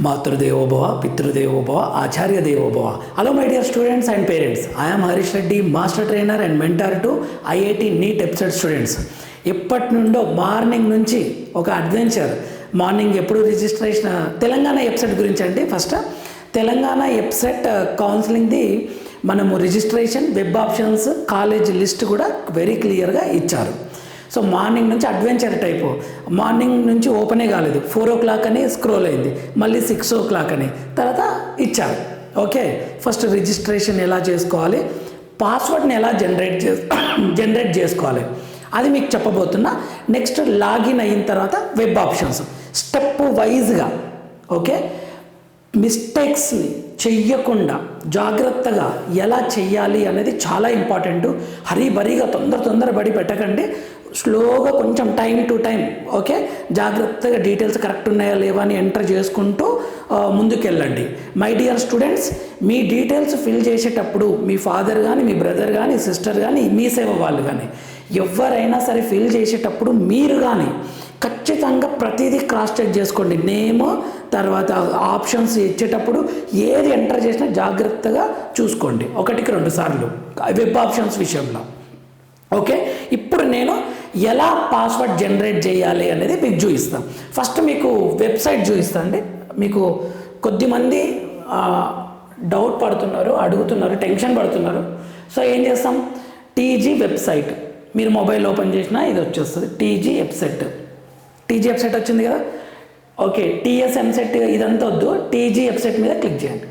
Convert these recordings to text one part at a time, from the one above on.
మాతృదేవోభవ పితృదేవోభవ ఆచార్య దేవోభవ hello my dear students and parents I'm Harish Reddy master trainer and mentor to IIT NEET episode students ఎప్పటి నుండో morning నుంచి ఒక అడ్వెంచర్ మార్నింగ్ ఎప్పుడు రిజిస్ట్రేషన్ తెలంగాణ ఎపిసెట్ గురించి అండి. ఫస్ట్ తెలంగాణ ఎప్సెట్ కౌన్సిలింగ్ది మనము registration web options college list కూడా వెరీ క్లియర్గా ఇచ్చారు. సో మార్నింగ్ నుంచి అడ్వెంచర్ టైపు. మార్నింగ్ నుంచి ఓపెనే కాలేదు. ఫోర్ ఓ క్లాక్ అని స్క్రోల్ అయింది. మళ్ళీ సిక్స్ ఓ క్లాక్ అని. తర్వాత ఇచ్చారు. ఓకే. ఫస్ట్ రిజిస్ట్రేషన్ ఎలా చేసుకోవాలి? పాస్వర్డ్ని ఎలా జనరేట్ చే జనరేట్ చేసుకోవాలి? అది మీకు చెప్పబోతున్నా. నెక్స్ట్ లాగిన్ అయిన తర్వాత వెబ్ ఆప్షన్స్. స్టెప్ వైజ్గా. ఓకే. మిస్టేక్స్ని చెయ్యకుండా జాగ్రత్తగా ఎలా చెయ్యాలి అనేది చాలా ఇంపార్టెంట్. హరీబరీగా తొందర తొందర పడి పెట్టకండి. స్లోగా కొంచెం టైం టు టైం ఓకే? జాగ్రత్తగా డీటెయిల్స్ కరెక్ట్ ఉన్నాయా లేవా అని ఎంటర్ చేసుకుంటూ ముందుకెళ్ళండి. మై డియర్ స్టూడెంట్స్ మీ డీటెయిల్స్ ఫిల్ చేసేటప్పుడు మీ ఫాదర్ కానీ మీ బ్రదర్ కానీ సిస్టర్ కానీ మీ సేవ వాళ్ళు కానీ ఎవరైనా సరే ఫిల్ చేసేటప్పుడు మీరు కానీ ఖచ్చితంగా ప్రతిదీ క్రాస్ చెక్ చేసుకోండి. నేమ్ తర్వాత ఆప్షన్స్ ఇచ్చేటప్పుడు ఏది ఎంటర్ చేసినా జాగ్రత్తగా చూసుకోండి. ఒకటికి రెండు సార్లు. వెబ్ ఆప్షన్స్ విషయంలో. ఓకే? ఇప్పుడు నేను ఎలా పాస్వర్డ్ జనరేట్ చేయాలి అనేది మీకు చూపిస్తాం. ఫస్ట్ మీకు వెబ్సైట్ చూపిస్తాండి అండి మీకు కొద్దిమంది డౌట్ పడుతున్నారు అడుగుతున్నారు టెన్షన్ పడుతున్నారు. సో ఏం చేస్తాం? టీజీ వెబ్సైట్ మీరు మొబైల్ ఓపెన్ చేసినా ఇది వచ్చేస్తుంది. టీజీ వెబ్సైట్ టీజీ వెబ్సైట్ వచ్చింది కదా? ఓకే టీఎస్ ఎంసెట్ ఇదంతా వద్దు. టీజీ వెబ్సైట్ మీద క్లిక్ చేయండి.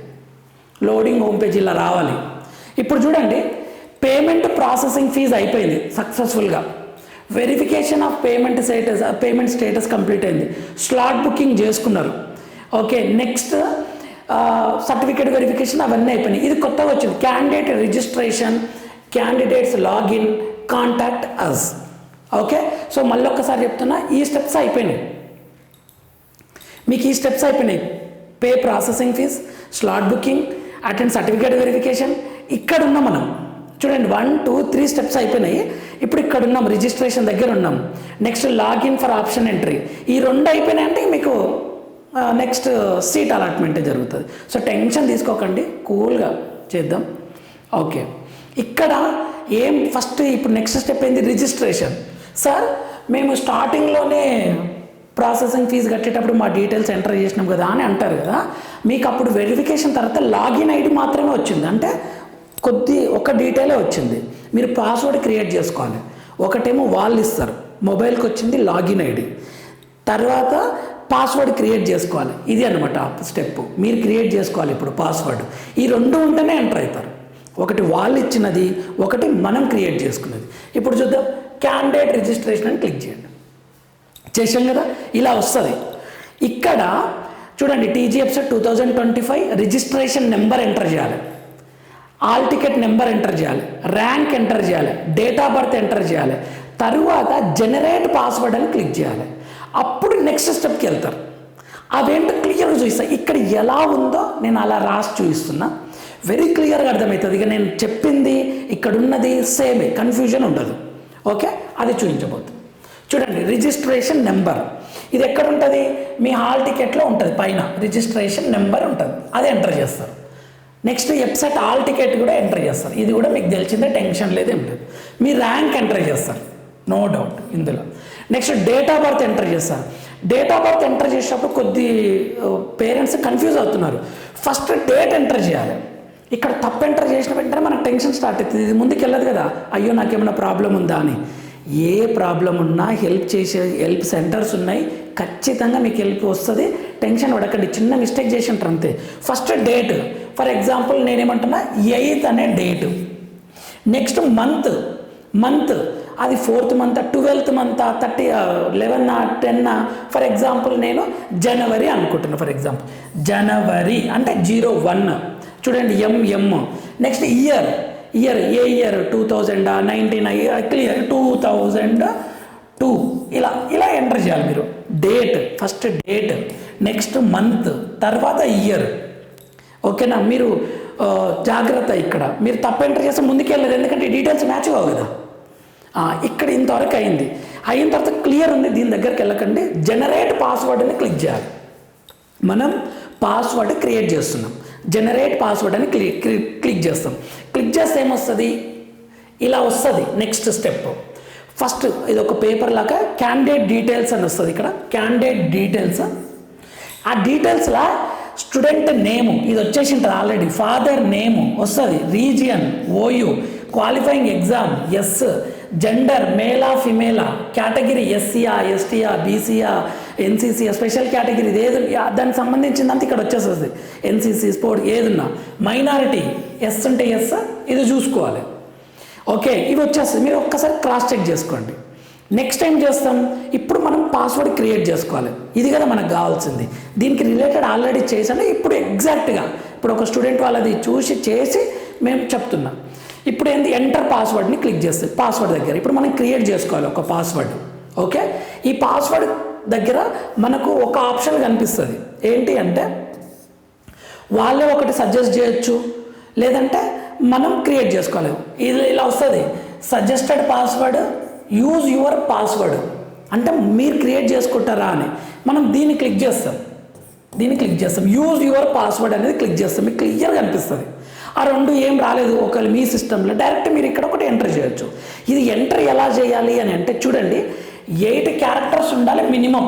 లోడింగ్ హోమ్ పేజ్ ఇలా రావాలి. ఇప్పుడు చూడండి పేమెంట్ ప్రాసెసింగ్ ఫీజ్ అయిపోయింది సక్సెస్ఫుల్గా verification of payment status payment status complete అయింది. స్లాట్ బుకింగ్ చేసుకున్నారు. ఓకే నెక్స్ట్ సర్టిఫికేట్ వెరిఫికేషన్ అవన్నీ అయిపోయినాయి. ఇది కొత్తగా వచ్చింది. Candidate registration candidates login contact us okay so మళ్ళీ ఒక్కసారి చెప్తున్నా ఈ స్టెప్స్ అయిపోయినాయి. మీకు ఈ స్టెప్స్ అయిపోయినాయి. Pay processing fee slot booking attend certificate verification ఇక్కడ ఉన్నాం మనం. చూడండి వన్ టూ త్రీ స్టెప్స్ అయిపోయినాయి. ఇప్పుడు ఇక్కడ ఉన్నాం రిజిస్ట్రేషన్ దగ్గర ఉన్నాం. Next login for option entry ఈ రెండు అయిపోయినాయి అంటే మీకు నెక్స్ట్ సీట్ అలాట్మెంట్ జరుగుతుంది. సో టెన్షన్ తీసుకోకండి కూల్గా చేద్దాం. ఓకే ఇక్కడ ఏం ఫస్ట్ ఇప్పుడు నెక్స్ట్ స్టెప్ ఏంది? రిజిస్ట్రేషన్ సార్ మేము స్టార్టింగ్లోనే ప్రాసెసింగ్ ఫీజు కట్టేటప్పుడు మా డీటెయిల్స్ ఎంటర్ చేసినాం కదా అని అంటారు కదా. మీకు అప్పుడు వెరిఫికేషన్ తర్వాత లాగిన్ ఐడి మాత్రమే వచ్చింది. అంటే కొద్ది ఒక డీటెయిలే వచ్చింది. మీరు పాస్వర్డ్ క్రియేట్ చేసుకోవాలి. ఒకటేమో వాళ్ళు ఇస్తారు. మొబైల్కి వచ్చింది లాగిన్ ఐడి తర్వాత పాస్వర్డ్ క్రియేట్ చేసుకోవాలి. ఇది అనమాట స్టెప్ మీరు క్రియేట్ చేసుకోవాలి ఇప్పుడు పాస్వర్డ్ ఈ రెండు ఉంటేనే ఎంటర్ అవుతారు. ఒకటి వాళ్ళు ఇచ్చినది ఒకటి మనం క్రియేట్ చేసుకున్నది. ఇప్పుడు చూద్దాం. క్యాండిడేట్ రిజిస్ట్రేషన్ అని క్లిక్ చేయండి. చేసాం కదా? ఇలా వస్తుంది. ఇక్కడ చూడండి TG EAPCET two thousand twenty five registration number enter చేయాలి. ఆల్ టికెట్ నెంబర్ ఎంటర్ చేయాలి ర్యాంక్ ఎంటర్ చేయాలి డేట్ ఆఫ్ బర్త్ ఎంటర్ చేయాలి తరువాత జనరేట్ పాస్వర్డ్ అని క్లిక్ చేయాలి. అప్పుడు నెక్స్ట్ స్టెప్కి వెళ్తారు. అదేంటో క్లియర్గా చూపిస్తా. ఇక్కడ ఎలా ఉందో నేను అలా రాసి చూపిస్తున్నా. వెరీ క్లియర్గా అర్థమవుతుంది. ఇక నేను చెప్పింది ఇక్కడ ఉన్నది సేమే కన్ఫ్యూజన్ ఉండదు. ఓకే అది చూపించబోతుంది. చూడండి రిజిస్ట్రేషన్ నెంబర్ ఇది ఎక్కడ ఉంటుంది? మీ హాల్ టికెట్లో ఉంటుంది పైన. రిజిస్ట్రేషన్ నెంబర్ ఉంటుంది. అది ఎంటర్ చేస్తారు. నెక్స్ట్ ఎప్సెట్ ఆల్ టికెట్ కూడా ఎంటర్ చేస్తారు. ఇది కూడా మీకు తెలిసిందే టెన్షన్ లేదు ఏం లేదు. మీ ర్యాంక్ ఎంటర్ చేస్తారు. నో డౌట్ ఇందులో. Next date of birth enter చేస్తారు. డేట్ ఆఫ్ బర్త్ ఎంటర్ చేసేటప్పుడు కొద్ది uh, పేరెంట్స్ కన్ఫ్యూజ్ అవుతున్నారు. ఫస్ట్ డేట్ ఎంటర్ చేయాలి. ఇక్కడ తప్పు ఎంటర్ చేసిన వెంటనే మనకు టెన్షన్ స్టార్ట్ అవుతుంది. ఇది ముందుకు వెళ్ళదు కదా. అయ్యో నాకేమైనా ప్రాబ్లం ఉందా అని. ఏ ప్రాబ్లం ఉన్నా హెల్ప్ చేసే హెల్ప్ సెంటర్స్ ఉన్నాయి. ఖచ్చితంగా మీకు హెల్ప్ వస్తుంది. టెన్షన్ పడకండి. చిన్న మిస్టేక్ చేసి ఉంటారు అంతే. ఫస్ట్ డేట్ ఫర్ ఎగ్జాంపుల్ నేనేమంటున్నా ఎయిత్ అనే డేటు. నెక్స్ట్ మంత్ మంత్ అది fourth month twelfth month thirty eleven ten for example నేను జనవరి అనుకుంటున్నాను ఫర్ ఎగ్జాంపుల్. జనవరి అంటే జీరో వన్. చూడండి ఎంఎం నెక్స్ట్ ఇయర్ ఇయర్ ఏ year? Two thousand nineteen clear. Two thousand two. ఇలా ఇలా ఎంటర్ చేయాలి మీరు. Date first date. Next month తర్వాత ఇయర్. ఓకేనా? మీరు జాగ్రత్త ఇక్కడ. మీరు తప్ప ఎంటర్ చేస్తే ముందుకెళ్ళలేదు. ఎందుకంటే డీటెయిల్స్ మ్యాచ్ కావు కదా. ఇక్కడ ఇంతవరకు అయింది. అయిన తర్వాత క్లియర్ ఉంది. దీని దగ్గరికి వెళ్ళకండి. జనరేట్ పాస్వర్డ్ అని క్లిక్ చేయాలి. మనం పాస్వర్డ్ క్రియేట్ చేస్తున్నాం. జనరేట్ పాస్వర్డ్ అని క్లిక్ క్లిక్ చేస్తాం. క్లిక్ చేస్తే ఏమొస్తుంది? ఇలా వస్తుంది. నెక్స్ట్ స్టెప్ ఫస్ట్ ఇది ఒక పేపర్ లాగా క్యాండిడేట్ డీటెయిల్స్ అని వస్తుంది ఇక్కడ. క్యాండిడేట్ డీటెయిల్స్ ఆ డీటెయిల్స్లా స్టూడెంట్ నేము ఇది వచ్చేసి ఉంటుంది ఆల్రెడీ ఫాదర్ నేము వస్తుంది. Region OU qualifying exam yes gender మేలా ఫిమేలా కేటగిరీ ఎస్సీఆ ఎస్టీఆ బీసీఆ ఎన్సీసీ స్పెషల్ కేటగిరీ ఏది దానికి సంబంధించిందంతా ఇక్కడ వచ్చేస్తుంది. ఎన్సీసీ స్పోర్ట్ ఏదున్నా. మైనారిటీ ఎస్ అంటే ఎస్ ఇది చూసుకోవాలి. ఓకే ఇవి వచ్చేస్తుంది. మీరు ఒక్కసారి క్రాస్ చెక్ చేసుకోండి. నెక్స్ట్ టైం చేస్తాం. ఇప్పుడు మనం పాస్వర్డ్ క్రియేట్ చేసుకోవాలి. ఇది కదా మనకు కావాల్సింది. దీనికి రిలేటెడ్ ఆల్రెడీ చేసాను ఇప్పుడు ఎగ్జాక్ట్గా ఇప్పుడు ఒక స్టూడెంట్ వాళ్ళది చూసి చేసి మేము చెప్తున్నాం. ఇప్పుడు ఏంది? ఎంటర్ పాస్వర్డ్ని క్లిక్ చేస్తే పాస్వర్డ్ దగ్గర. ఇప్పుడు మనం క్రియేట్ చేసుకోవాలి ఒక పాస్వర్డ్ ఓకే ఈ పాస్వర్డ్ దగ్గర మనకు ఒక ఆప్షన్ కనిపిస్తుంది. ఏంటి అంటే వాళ్ళే ఒకటి సజెస్ట్ చేయొచ్చు. లేదంటే మనం క్రియేట్ చేసుకోవాలి. ఇది ఇలా వస్తుంది. Suggested password use your password అంటే మీరు క్రియేట్ చేసుకుంటారా అని. మనం దీన్ని క్లిక్ చేస్తాం. దీన్ని క్లిక్ చేస్తాం. యూజ్ యువర్ పాస్వర్డ్ అనేది క్లిక్ చేస్తాం. మీకు క్లియర్గా అనిపిస్తుంది. ఆ రెండు ఏం రాలేదు. ఒకవేళ మీ సిస్టంలో డైరెక్ట్ మీరు ఇక్కడ ఒకటి ఎంటర్ చేయొచ్చు. ఇది ఎంటర్ ఎలా చేయాలి అని అంటే చూడండి. ఎయిట్ క్యారెక్టర్స్ ఉండాలి మినిమం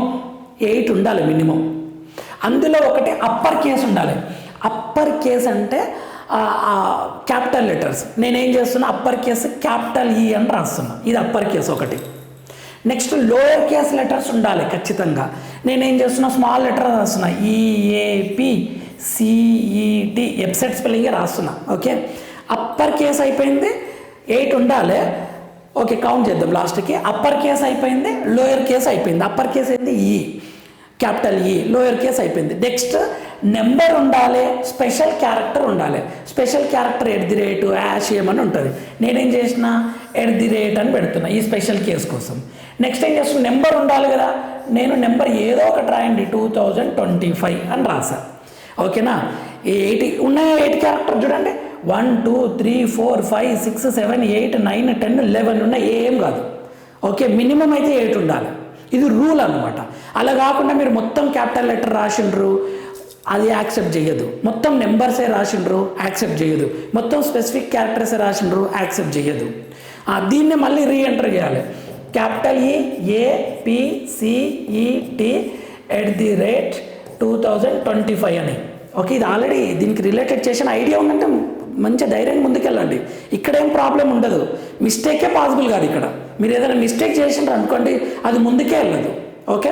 ఎయిట్ ఉండాలి మినిమం అందులో ఒకటి అప్పర్ కేస్ ఉండాలి. అప్పర్ కేస్ అంటే క్యాపిటల్ లెటర్స్ నేనేం చేస్తున్నా అప్పర్ కేస్ క్యాపిటల్ ఈ అని రాస్తున్నా. ఇది అప్పర్ కేస్ ఒకటి. నెక్స్ట్ లోయర్ కేస్ లెటర్స్ ఉండాలి ఖచ్చితంగా. నేనేం చేస్తున్నా స్మాల్ లెటర్ రాస్తున్నా. ఈఏపి సిఈటి వెబ్సైట్ స్పెల్లింగే రాస్తున్నా. ఓకే అప్పర్ కేస్ అయిపోయింది ఎయిట్ ఉండాలి. ఓకే కౌంట్ చేద్దాం లాస్ట్కి అప్పర్ కేస్ అయిపోయింది లోయర్ కేస్ అయిపోయింది. అప్పర్ కేస్ అయింది ఈ క్యాపిటల్ ఈ లోయర్ కేస్ అయిపోయింది. నెక్స్ట్ నెంబర్ ఉండాలి స్పెషల్ క్యారెక్టర్ ఉండాలి. Special character at the rate hash ఏమని ఉంటుంది. నేనేం చేసిన? ఎట్ ది రేట్ అని పెడుతున్నా ఈ స్పెషల్ కేస్ కోసం. నెక్స్ట్ ఏం చేస్తున్నా? నెంబర్ ఉండాలి కదా. నేను నెంబర్ ఏదో ఒకటి రాయండి టూ థౌజండ్ ట్వంటీ ఫైవ్ అని రాసా ఓకేనా ఎయిట్ ఉన్నాయా ఎయిట్ క్యారెక్టర్ చూడండి. One two three four five six seven eight nine ten eleven ఉన్నాయి. ఏం కాదు. ఓకే మినిమం అయితే ఎయిట్ ఉండాలి. ఇది రూల్ అనమాట అలా కాకుండా మీరు మొత్తం క్యాపిటల్ లెటర్ రాసిండ్రు అది యాక్సెప్ట్ చేయదు. మొత్తం నెంబర్సే రాసిండ్రు యాక్సెప్ట్ చేయదు. మొత్తం స్పెసిఫిక్ క్యారెక్టర్సే రాసిండ్రు యాక్సెప్ట్ చేయదు. ఆ, దీన్ని మళ్ళీ రీఎంటర్ చేయాలి. Capital E APCET at the rate two thousand twenty five అని. ఓకే ఇది ఆల్రెడీ దీనికి రిలేటెడ్ చేసిన ఐడియా ఉందంటే మంచి ధైర్యం ముందుకెళ్ళండి. ఇక్కడ ఏం ప్రాబ్లం ఉండదు. మిస్టేకే పాసిబుల్ కాదు ఇక్కడ. మీరు ఏదైనా మిస్టేక్ చేసినారు అనుకోండి అది ముందుకే వెళ్ళదు. ఓకే?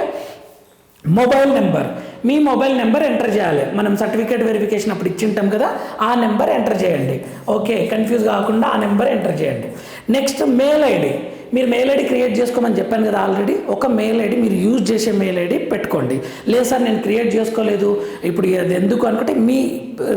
Mobile number. మీ మొబైల్ నెంబర్ ఎంటర్ చేయాలి. మనం సర్టిఫికేట్ వెరిఫికేషన్ అప్పుడు ఇచ్చింటాం కదా ఆ నెంబర్ ఎంటర్ చేయండి. ఓకే? కన్ఫ్యూజ్ కాకుండా ఆ నెంబర్ ఎంటర్ చేయండి. Next mail ID. మీరు మెయిల్ ఐడి క్రియేట్ చేసుకోమని చెప్పాను కదా ఆల్రెడీ ఒక మెయిల్ ఐడి మీరు యూజ్ చేసే మెయిల్ ఐడి పెట్టుకోండి. లేదు సార్ నేను క్రియేట్ చేసుకోలేదు. ఇప్పుడు అది ఎందుకు అనుకుంటే మీ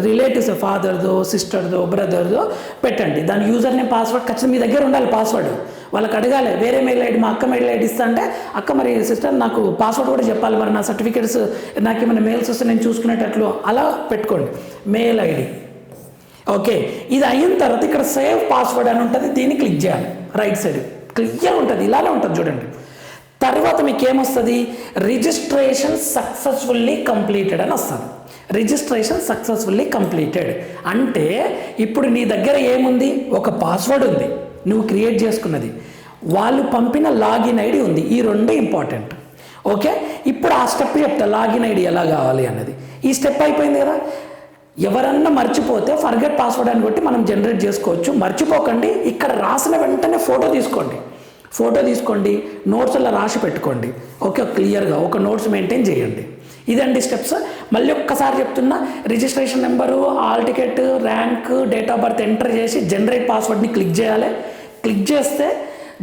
రిలేటివ్స్ ఫాదర్దో సిస్టర్దో బ్రదర్దో పెట్టండి. దాని యూజర్ నేమ్ పాస్వర్డ్ ఖచ్చితంగా మీ దగ్గర ఉండాలి పాస్వర్డ్ వాళ్ళకి అడగాలి వేరే మెయిల్ ఐడి మా అక్క మెయిల్ ఐడి ఇస్తా అంటే అక్క మరి సిస్టర్ నాకు పాస్వర్డ్ కూడా చెప్పాలి మరి నా సర్టిఫికేట్స్ నాకు ఏమైనా మెయిల్స్ వస్తే నేను చూసుకునేటట్లు. అలా పెట్టుకోండి. మెయిల్ ఐడి ఓకే ఇది అయిన తర్వాత ఇక్కడ సేవ్ పాస్వర్డ్ అని ఉంటుంది దీన్ని క్లిక్ చేయాలి. రైట్ సైడ్ క్లియర్ ఉంటుంది ఇలానే ఉంటుంది చూడండి. తర్వాత మీకు ఏమొస్తుంది రిజిస్ట్రేషన్ సక్సెస్ఫుల్లీ కంప్లీటెడ్ అని వస్తుంది. Registration successfully completed. అంటే ఇప్పుడు నీ దగ్గర ఏముంది? ఒక పాస్వర్డ్ ఉంది నువ్వు క్రియేట్ చేసుకున్నది. వాళ్ళు పంపిన లాగిన్ ఐడి ఉంది ఈ రెండు ఇంపార్టెంట్. ఓకే? ఇప్పుడు ఆ స్టెప్ చెప్తా లాగిన్ ఐడి ఎలా కావాలి అన్నది. ఈ స్టెప్ అయిపోయింది కదా? ఎవరన్నా మర్చిపోతే ఫర్గెట్ పాస్వర్డ్ అని కొట్టి మనం జనరేట్ చేసుకోవచ్చు. మర్చిపోకండి ఇక్కడ రాసిన వెంటనే ఫోటో తీసుకోండి. ఫోటో తీసుకోండి నోట్స్ అలా రాసి పెట్టుకోండి. ఓకే క్లియర్గా ఒక నోట్స్ మెయింటైన్ చేయండి. ఇదండి స్టెప్స్ మళ్ళీ ఒక్కసారి చెప్తున్నా registration number hall ticket rank date of birth enter చేసి జనరేట్ పాస్వర్డ్ని క్లిక్ చేయాలి. క్లిక్ చేస్తే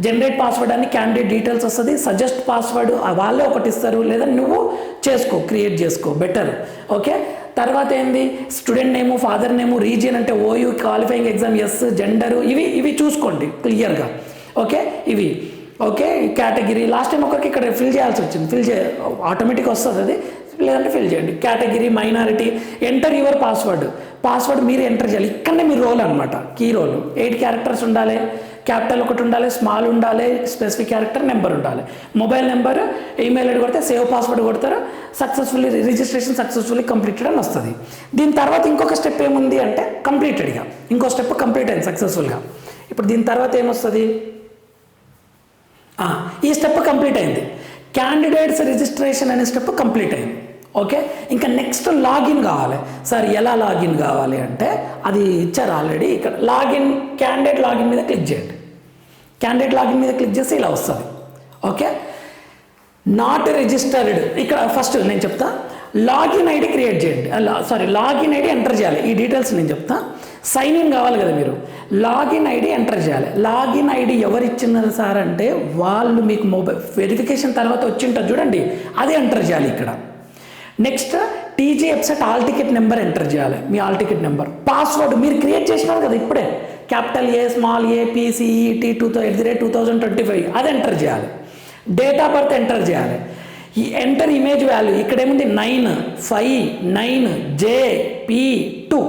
జనరేట్ పాస్వర్డ్ అని క్యాండిడేట్ డీటెయిల్స్ వస్తుంది. సజెస్ట్ పాస్వర్డ్ వాళ్ళే ఒకటి ఇస్తారు. లేదా నువ్వు చేసుకో క్రియేట్ చేసుకో బెటర్ ఓకే? తర్వాత ఏంది? Student name father name region అంటే OU qualifying exam yes gender ఇవి ఇవి చూసుకోండి క్లియర్గా. ఓకే? ఇవి. ఓకే? కేటగిరీ. లాస్ట్ టైం ఒకరికి ఇక్కడ ఫిల్ చేయాల్సి వచ్చింది. ఫిల్ చే ఆటోమేటిక్ వస్తుంది అది. లేదంటే ఫిల్ చేయండి. Category minority enter your password. Password మీరు ఎంటర్ చేయాలి. ఇక్కడనే మీ రోల్ అనమాట కీ రోల్. ఎయిట్ క్యారెక్టర్స్ ఉండాలి. క్యాపిటల్ ఒకటి ఉండాలి స్మాల్ ఉండాలి స్పెసిఫిక్ క్యారెక్టర్ నెంబర్ ఉండాలి. మొబైల్ నెంబర్ ఈమెయిల్ ఐడి కొడితే సేవ్ పాస్వర్డ్ కొడతారు సక్సెస్ఫుల్లీ రిజిస్ట్రేషన్ సక్సెస్ఫుల్లీ కంప్లీటెడ్ అని వస్తుంది. దీని తర్వాత ఇంకొక స్టెప్ ఏముంది అంటే కంప్లీటెడ్గా ఇంకో స్టెప్ కంప్లీట్ అయింది సక్సెస్ఫుల్గా ఇప్పుడు దీని తర్వాత ఏమొస్తుంది? ఈ స్టెప్ కంప్లీట్ అయింది. క్యాండిడేట్స్ రిజిస్ట్రేషన్ అనే స్టెప్ కంప్లీట్ అయింది. ఓకే? ఇంకా నెక్స్ట్ లాగిన్ కావాలి. సార్ ఎలా లాగిన్ కావాలి అంటే అది ఇచ్చారు ఆల్రెడీ ఇక్కడ లాగిన్ క్యాండిడేట్ లాగిన్ మీద క్లిక్ చేయండి. క్యాండిడేట్ లాగిన్ మీద క్లిక్ చేస్తే ఇలా వస్తుంది. ఓకే? నాట్ రిజిస్టర్డ్ ఇక్కడ ఫస్ట్ నేను చెప్తా. లాగిన్ ఐడి క్రియేట్ చేయండి. సారీ లాగిన్ ఐడి ఎంటర్ చేయాలి. ఈ డీటెయిల్స్ నేను చెప్తా. సైన్ ఇన్ కావాలి కదా మీరు. లాగిన్ ఐడి ఎంటర్ చేయాలి. లాగిన్ ఐడి ఎవరు ఇచ్చినారు సార్ అంటే వాళ్ళు మీకు మొబైల్ వెరిఫికేషన్ తర్వాత వచ్చి చూడండి. అది ఎంటర్ చేయాలి ఇక్కడ. Next TG website hall ticket number enter చేయాలి. మీ ఆల్ టికెట్ నెంబర్ పాస్వర్డ్ మీరు క్రియేట్ చేసినారు కదా ఇప్పుడే. Capital A small A PCET two thou at the rate two thousand twenty five అది ఎంటర్ చేయాలి. డేట్ ఆఫ్ బర్త్ ఎంటర్ చేయాలి. ఈ ఎంటర్ ఇమేజ్ వాల్యూ ఇక్కడ ఏముంది? Nine five nine J P two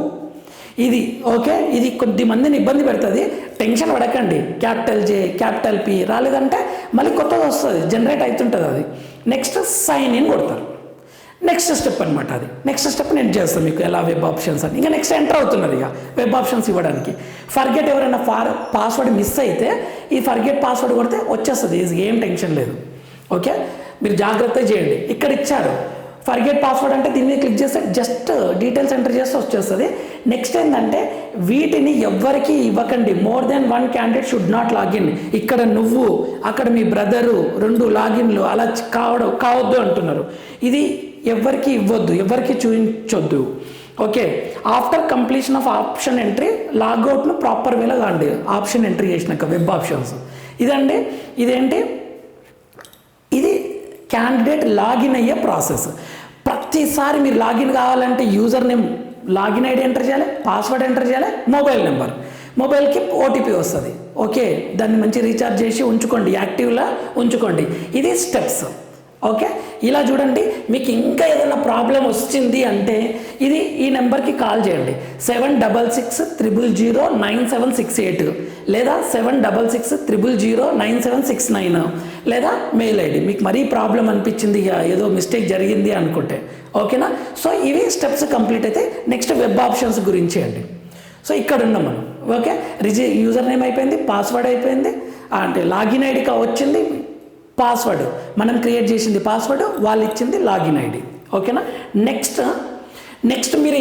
ఇది ఓకే? ఇది కొద్ది మందిని ఇబ్బంది పెడుతుంది. టెన్షన్ పడకండి. క్యాపిటల్ జే క్యాపిటల్ పి రాలేదంటే మళ్ళీ కొత్తది వస్తుంది. జనరేట్ అవుతుంటుంది అది. నెక్స్ట్ సైన్ ఇన్ కొడతారు. నెక్స్ట్ స్టెప్ అనమాట అది. నెక్స్ట్ స్టెప్ నేను చేస్తాను మీకు ఎలా వెబ్ ఆప్షన్స్ అని. ఇంకా నెక్స్ట్ ఎంటర్ అవుతున్నారు ఇక వెబ్ ఆప్షన్స్ ఇవ్వడానికి. ఫర్గెట్ ఎవరైనా ఫార్ పాస్వర్డ్ మిస్ అయితే ఈ ఫర్గెట్ పాస్వర్డ్ కొడితే వచ్చేస్తుంది. ఈజ్ ఏం టెన్షన్ లేదు. ఓకే మీరు జాగ్రత్త చేయండి. ఇక్కడ ఇచ్చారు. ఫర్గెట్ పాస్వర్డ్ అంటే దీన్ని క్లిక్ చేస్తే జస్ట్ డీటెయిల్స్ ఎంటర్ చేస్తే వచ్చేస్తుంది. నెక్స్ట్ ఏంటంటే వీటిని ఎవ్వరికి ఇవ్వకండి. More than one candidate should not login ఇక్కడ నువ్వు అక్కడ మీ బ్రదరు రెండు లాగిన్లు అలా కావడం కావద్దు అంటున్నారు. ఇది ఎవరికి ఇవ్వద్దు ఎవరికి చూపించొద్దు. Okay after completion of option entry లాగౌట్ను proper వేలో కాండి. ఆప్షన్ ఎంట్రీ చేసినాక వెబ్ ఆప్షన్స్. ఇదండి ఇదేంటి? ఇది క్యాండిడేట్ లాగిన్ అయ్యే ప్రాసెస్. ప్రతిసారి మీరు లాగిన్ కావాలంటే user name login ID enter చేయాలి పాస్వర్డ్ ఎంటర్ చేయాలి మొబైల్ నెంబర్. మొబైల్కి ఓటీపీ వస్తుంది. ఓకే దాన్ని మంచి రీఛార్జ్ చేసి ఉంచుకోండి యాక్టివ్లా ఉంచుకోండి. ఇది స్టెప్స్. ఓకే? ఇలా చూడండి మీకు ఇంకా ఏదైనా ప్రాబ్లం వచ్చింది అంటే ఇది ఈ నెంబర్కి కాల్ చేయండి. Seven double six triple zero nine seven six eight లేదా seven double six triple zero nine seven six nine లేదా మెయిల్ ఐడి. మీకు మరీ ప్రాబ్లం అనిపించింది ఇక ఏదో మిస్టేక్ జరిగింది అనుకుంటే. ఓకేనా? సో ఇవి స్టెప్స్ కంప్లీట్ అయితే నెక్స్ట్ వెబ్ ఆప్షన్స్ గురించి అండి. సో ఇక్కడ ఉన్నాం మనం. ఓకే? రిజి యూజర్ నేమ్ అయిపోయింది పాస్వర్డ్ అయిపోయింది అంటే లాగిన్ ఐడి వచ్చింది పాస్వర్డ్ మనం క్రియేట్ చేసింది పాస్వర్డ్ వాళ్ళు ఇచ్చింది లాగిన్ ఐడి ఓకేనా నెక్స్ట్ నెక్స్ట్ మీరు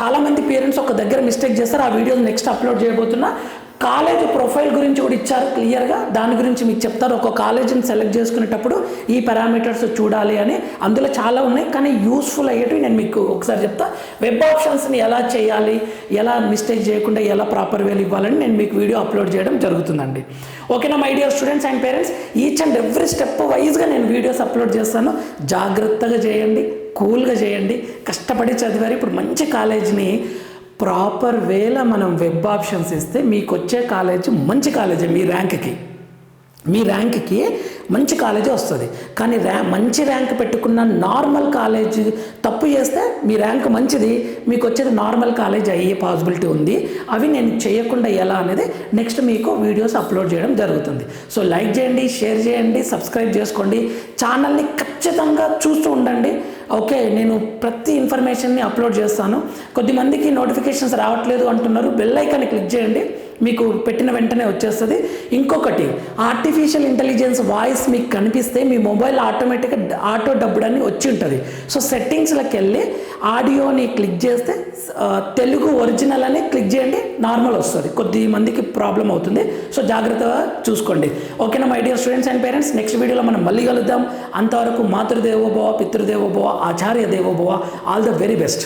చాలామంది పేరెంట్స్ ఒక దగ్గర మిస్టేక్ చేస్తారు ఆ వీడియోని నెక్స్ట్ అప్లోడ్ చేయబోతున్నా. కాలేజ్ ప్రొఫైల్ గురించి కూడా ఇచ్చారు క్లియర్గా. దాని గురించి మీకు చెప్తారు ఒక కాలేజీని సెలెక్ట్ చేసుకునేటప్పుడు ఈ పారామీటర్స్ చూడాలి అని అందులో చాలా ఉన్నాయి. కానీ యూస్ఫుల్ అయ్యేటివి నేను మీకు ఒకసారి చెప్తా. వెబ్ ఆప్షన్స్ని ఎలా చేయాలి ఎలా మిస్టేక్ చేయకుండా ఎలా ప్రాపర్ వేలు ఇవ్వాలని నేను మీకు వీడియో అప్లోడ్ చేయడం జరుగుతుందండి. ఓకేనా my dear students and parents? Each and every step వైజ్గా నేను వీడియోస్ అప్లోడ్ చేస్తాను. జాగ్రత్తగా చేయండి కూల్గా చేయండి. కష్టపడి చదివారు ఇప్పుడు మంచి కాలేజీని ప్రాపర్ వేలో మనం వెబ్ ఆప్షన్స్ ఇస్తే మీకు వచ్చే కాలేజ్ మంచి కాలేజీ మీ ర్యాంక్కి. మీ ర్యాంక్కి మంచి కాలేజీ వస్తుంది. కానీ ర్యా మంచి ర్యాంక్ పెట్టుకున్న నార్మల్ కాలేజ్ తప్పు చేస్తే మీ ర్యాంక్ మంచిది మీకు వచ్చేది నార్మల్ కాలేజ్ అయ్యే పాసిబిలిటీ ఉంది. అవి నేను చేయకుండా ఎలా అనేది నెక్స్ట్ మీకు వీడియోస్ అప్లోడ్ చేయడం జరుగుతుంది. సో లైక్ చేయండి షేర్ చేయండి సబ్స్క్రైబ్ చేసుకోండి. ఛానల్ని ఖచ్చితంగా చూస్తూ ఉండండి. ఓకే నేను ప్రతి ఇన్ఫర్మేషన్ని అప్లోడ్ చేస్తాను. కొద్దిమందికి నోటిఫికేషన్స్ రావట్లేదు అంటున్నారు. బెల్ ఐకాన్ని క్లిక్ చేయండి. మీకు పెట్టిన వెంటనే వచ్చేస్తుంది. ఇంకొకటి ఆర్టిఫిషియల్ ఇంటెలిజెన్స్ వాయిస్ మీకు కనిపిస్తే మీ మొబైల్ ఆటోమేటిక్గా ఆటో డబ్బుడ్ అని వచ్చి ఉంటుంది. సో సెట్టింగ్స్లోకి వెళ్ళి ఆడియోని క్లిక్ చేస్తే తెలుగు ఒరిజినల్ అని క్లిక్ చేయండి నార్మల్ వస్తుంది. కొద్ది మందికి ప్రాబ్లం అవుతుంది. సో జాగ్రత్తగా చూసుకోండి. ఓకేనా my dear students and parents next వీడియోలో మనం మళ్ళీ కలుద్దాం. అంతవరకు మాతృదేవోభవ పితృదేవోభవ ఆచార్య దేవోభవ ఆల్ ద వెరీ బెస్ట్